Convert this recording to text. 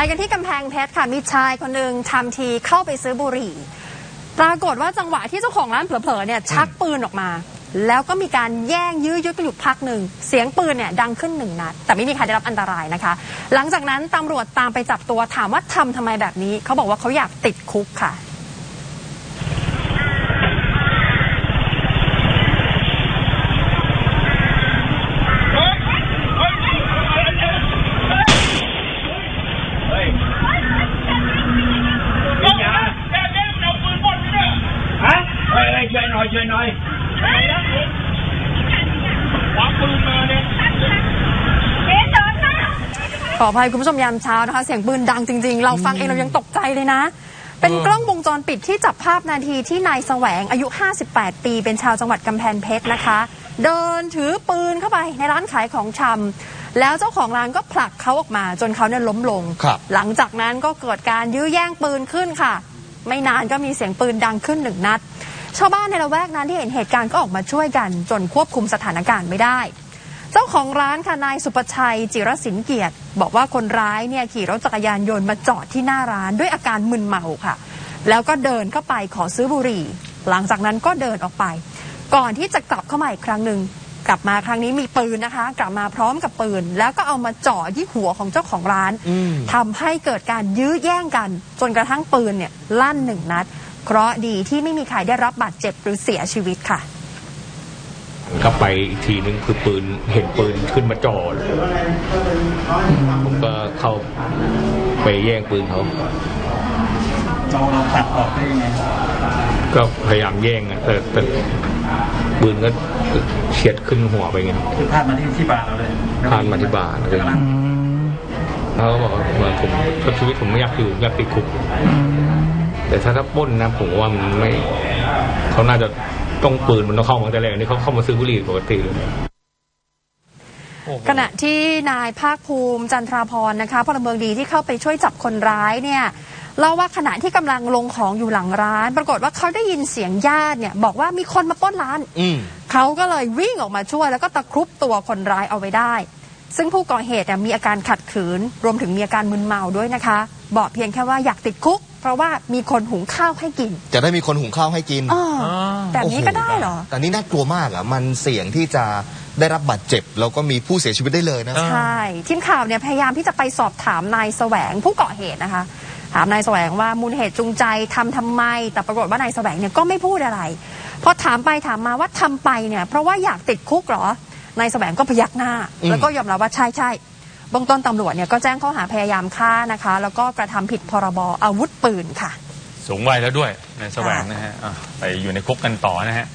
ไปกันที่กำแพงเพชรค่ะ มีชายคนหนึ่งทำทีเข้าไปซื้อบุหรี่ ปรากฏว่าจังหวะที่เจ้าของร้านเผลอๆเนี่ยชักปืนออกมา แล้วก็มีการแย่งยื้อยุดกันอยู่พักหนึ่ง เสียงปืนเนี่ยดังขึ้นหนึ่งนัด แต่ไม่มีใครได้รับอันตรายนะคะ หลังจากนั้นตำรวจตามไปจับตัวถามว่าทำทำไมแบบนี้ เขาบอกว่าเขาอยากติดคุกค่ะ กินยาแกแกเอาปืนบนนี่เนี่ยฮะเฮ้ยเฮ้ยช่วยหน่อยช่วยหน่อยคว้าปืนมาเนี่ยขออภัยคุณผู้ชมยามเช้านะคะ เสียงปืนดังจริง ๆ เราฟังเองเรายังตกใจเลยนะ เป็นกล้องวงจรปิดที่จับภาพนาทีที่นายแสวงอายุ 58 ปี เป็นชาวจังหวัดกำแพงเพชรนะคะ เดินถือปืนเข้าไปในร้านขายของชำแล้วเจ้าของร้านก็ผลักเขาออกมาจนเขาเนี่ยล้มลงครับหลังจากนั้นก็เกิดการยื้อแย่งปืนขึ้นค่ะ ไม่นานก็มีเสียงปืนดังขึ้นหนึ่งนัด ชาวบ้านในละแวกนั้นที่เห็นเหตุการณ์ก็ออกมาช่วยกันจนควบคุมสถานการณ์ไม่ได้ เจ้าของร้านค่ะนายสุประชัย จิรศิลป์เกียรติ บอกว่าคนร้ายเนี่ยขี่รถจักรยานยนต์มาจอดที่หน้าร้านด้วยอาการมึนเมาค่ะ แล้วก็เดินเข้าไปขอซื้อบุหรี่ หลังจากนั้นก็เดินออกไป ก่อนที่จะกลับเข้ามาอีกครั้งหนึ่งกลับมาครั้งนี้มีปืนนะคะ กลับมาพร้อมกับปืน แล้วก็เอามาจ่อที่หัวของเจ้าของร้านอืมทำให้เกิดการยื้อแย่งกัน จนกระทั่งปืนเนี่ยลั่นหนึ่งนัด เคราะห์ดีที่ไม่มีใครได้รับบาดเจ็บหรือเสียชีวิตค่ะก็ไปอีกทีนึงคือปืนเห็นปืนขึ้นมาจ่อเลยผมก็เข้าไปแย่งปืนเขาเราเราตัดออกได้ยังไงก็พยายามแย่งอะแต่แต่ปืนก็เฉียดขึ้นหัวไปเงี้ยคือพลาดมาที่ที่บาร์เราเลยพลาดมาที่บาร์เลยกำลังเขาก็บอกว่าเหมือนผมชีวิตผมไม่อยากอยู่อยากติดคุก แต่ถ้าถ้าปล้นนะผมว่ามันไม่เขาน่าจะต้องปืนมันต้องเข้ามาตั้งแต่แรกนี่เขาเข้ามาซื้อบุหรี่ปกติเลยขณะที่นายภาคภูมิจันทราพรนะคะพลเมืองดีที่เข้าไปช่วยจับคนร้ายเนี่ยเล่าว่าขณะที่กำลังลงของอยู่หลังร้าน ปรากฏว่าเขาได้ยินเสียงญาติเนี่ย บอกว่ามีคนมาปล้นร้านอืมเขาก็เลยวิ่งออกมาช่วย แล้วก็ตะครุบตัวคนร้ายเอาไว้ได้ ซึ่งผู้ก่อเหตุเนี่ยมีอาการขัดขืน รวมถึงมีอาการมึนเมาด้วยนะคะ บอกเพียงแค่ว่าอยากติดคุก เพราะว่ามีคนหุงข้าวให้กินจะได้มีคนหุงข้าวให้กินอ้อแบบนี้ก็ได้เหรอ แต่นี่น่ากลัวมากอะมันเสี่ยงที่จะได้รับบาดเจ็บแล้วก็มีผู้เสียชีวิตได้เลยนะใช่ทีมข่าวเนี่ยพยายามที่จะไปสอบถามนายแสวงผู้ก่อเหตุนะคะ ถามนายแสวงว่ามูลเหตุจูงใจทำทำไม แต่ปรากฏว่านายแสวงเนี่ยก็ไม่พูดอะไรพอถามไปถามมาว่าทำไปเนี่ย เพราะว่าอยากติดคุกเหรอนายแสวงก็พยักหน้าอืมแล้วก็ยอมรับว่าใช่ใช่ เบื้องต้นตำรวจเนี่ยก็แจ้งข้อหาพยายามฆ่านะคะ แล้วก็กระทำผิดพรบอาวุธปืนค่ะ สูงวัยแล้วด้วยในแสวงนะฮะอะไปอยู่ในคุกกันต่อนะฮะ